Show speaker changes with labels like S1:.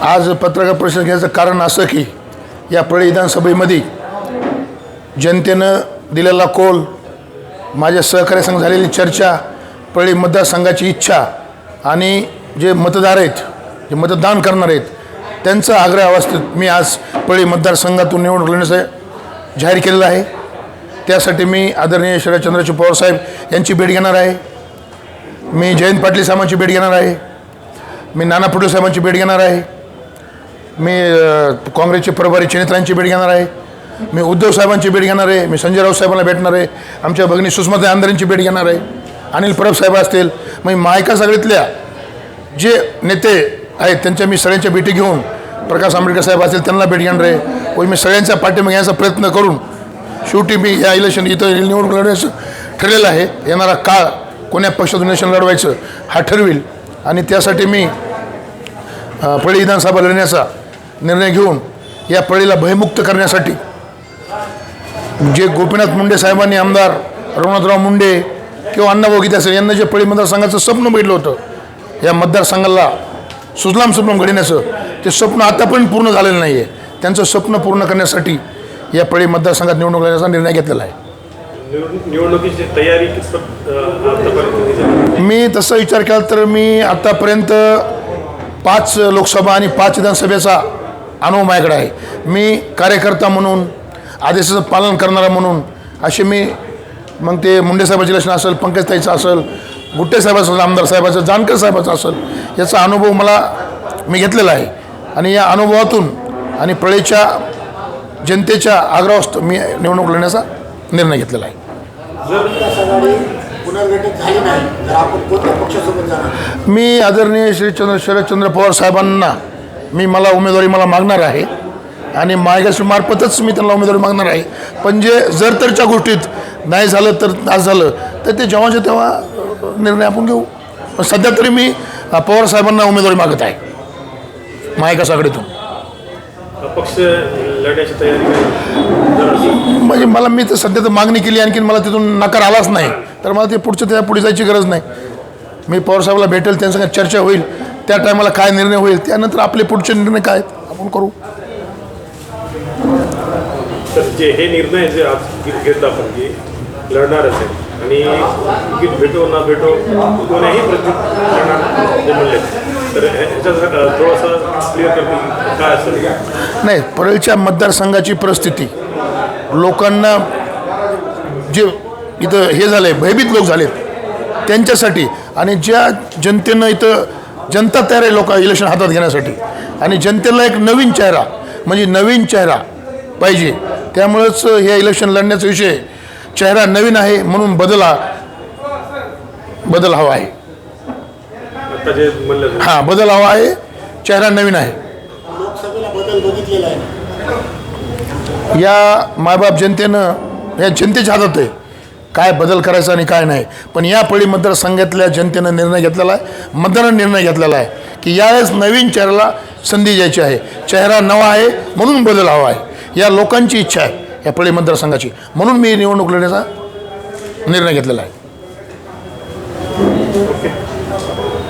S1: आज पत्रकार परिषद घ्यायचं कारण असं की या परळी विधानसभेमध्ये जनतेनं दिलेला कोल माझ्या सहकार्यासंग झालेली चर्चा परळी मतदारसंघाची इच्छा आणि जे मतदार आहेत जे मतदान करणार आहेत त्यांचा आग्रह अवस्थेत मी आज परळी मतदारसंघातून निवडणूक लढण्याचं जाहीर केलेलं आहे. त्यासाठी मी आदरणीय शरदचंद्रजी पवारसाहेब यांची भेट घेणार आहे. मी जयंत पाटील साहेबांची भेट घेणार आहे. मी नाना पटोले साहेबांची भेट घेणार आहे. मी काँग्रेसचे प्रभारी चनित्रांची भेट घेणार आहे. मी उद्धव साहेबांची भेट घेणार आहे. मी संजय राऊत साहेबांना भेटणार आहे. आमच्या भगिनी सुषमाताई आंदरेंची भेट घेणार आहे. अनिल परब साहेब असतील. मग मायका सगळीतल्या जे नेते आहेत त्यांच्या मी सगळ्यांच्या भेटी घेऊन प्रकाश आंबेडकर साहेब असतील त्यांना भेट घेणार आहे. व मी सगळ्यांचा पाठिंबा घेण्याचा प्रयत्न करून शेवटी मी या इलेक्शन इथं निवडणूक लढवायचं ठरलेलं आहे. येणारा काळ कोण्या पक्षातून इलेक्शन लढवायचं हा ठरविल. आणि त्यासाठी मी फळी विधानसभा लढण्याचा निर्णय घेऊन या पळीला भयमुक्त करण्यासाठी जे गोपीनाथ मुंडे साहेबांनी आमदार रघुनाथराव मुंडे किंवा अण्णाभाऊ गीते असेल यांना जे पळी मतदारसंघाचं स्वप्न बघितलं होतं या मतदारसंघाला सुजलाम सुफलाम घडण्याचं ते स्वप्न आतापर्यंत पूर्ण झालेलं नाही आहे त्यांचं स्वप्न पूर्ण करण्यासाठी या पळी मतदारसंघात निवडणूक लढण्याचा निर्णय घेतलेला आहे
S2: निवडणूक निवडणुकीची तयारी?
S1: मी तसा विचार केला तर मी आत्तापर्यंत पाच लोकसभा आणि पाच विधानसभेचा अनुभव माझ्याकडे आहे. मी कार्यकर्ता म्हणून आदेशाचं पालन करणारा म्हणून असे मी मग ते मुंडे साहेबाचं असेल पंकजताईचं असेल गुट्टे साहेबाचं असेल आमदार साहेबाचं जानकर साहेबाचं असेल याचा अनुभव मला मी घेतलेला आहे. आणि या अनुभवातून आणि पळेच्या जनतेच्या आग्रहास्तव मी निवडणूक लढण्याचा निर्णय घेतलेला आहे. मी आदरणीय श्रीचंद्र शरदचंद्र पवार साहेबांना मी मला उमेदवारी मला मागणार आहे. आणि मार्गदर्शनमार्फतच मी त्यांना उमेदवारी मागणार आहे. पण जे जर तरच्या गोष्टीत नाही झालं तर आज झालं तर ते जेव्हाच्या तेव्हा निर्णय आपण घेऊ. पण सध्या तरी मी पवार साहेबांना उमेदवारी मागत आहे. महाविकास आघाडीतून म्हणजे मला मी तर सध्या तर मागणी केली आणखीन मला तिथून नकार आलाच नाही. तर मला ते पुढचं त्या पुढे जायची गरज नाही. मी पवारसाहेबाला भेटेल त्यांचं काय चर्चा होईल. त्या टायमाला काय निर्णय होईल त्यानंतर आपले पुढचे निर्णय काय आपण करू.
S2: जे हे निर्णय जे आज घेतला आपण की लढणार असेल आणि तिकीट भेटो ना भेटो प्रति लढणार म्हणले. तर थोडंसं क्लिअर काय असेल.
S1: नाही परळच्या मतदारसंघाची परिस्थिती. लोकांना जे इथं हे झाले भयभीत लोक झालेत त्यांच्यासाठी आणि ज्या जनतेनं इथं जनता तयार आहे लोक इलेक्शन हातात घेण्यासाठी. आणि जनतेला एक नवीन चेहरा म्हणजे नवीन चेहरा पाहिजे. त्यामुळंच हे इलेक्शन लढण्याचा विषय चेहरा नवीन आहे म्हणून बदल हा बदल हवा आहे. हां बदल हवा आहे. चेहरा नवीन आहे.
S3: लोकसभेला बदल बघितलेला आहे. ना
S1: या मायबाप जनतेनं या जनतेच्या हातात आहे. काय बदल करायचा आणि काय नाही. पण या पळी मतदारसंघातल्या जनतेनं निर्णय घेतलेला आहे मतदारानं निर्णय घेतलेला आहे की यावेळेस नवीन चेहऱ्याला संधी द्यायची आहे. चेहरा नवा आहे म्हणून बदल हवा आहे. या लोकांची इच्छा आहे या पळी मतदारसंघाची. म्हणून मी निवडणूक लढण्याचा निर्णय घेतलेला आहे.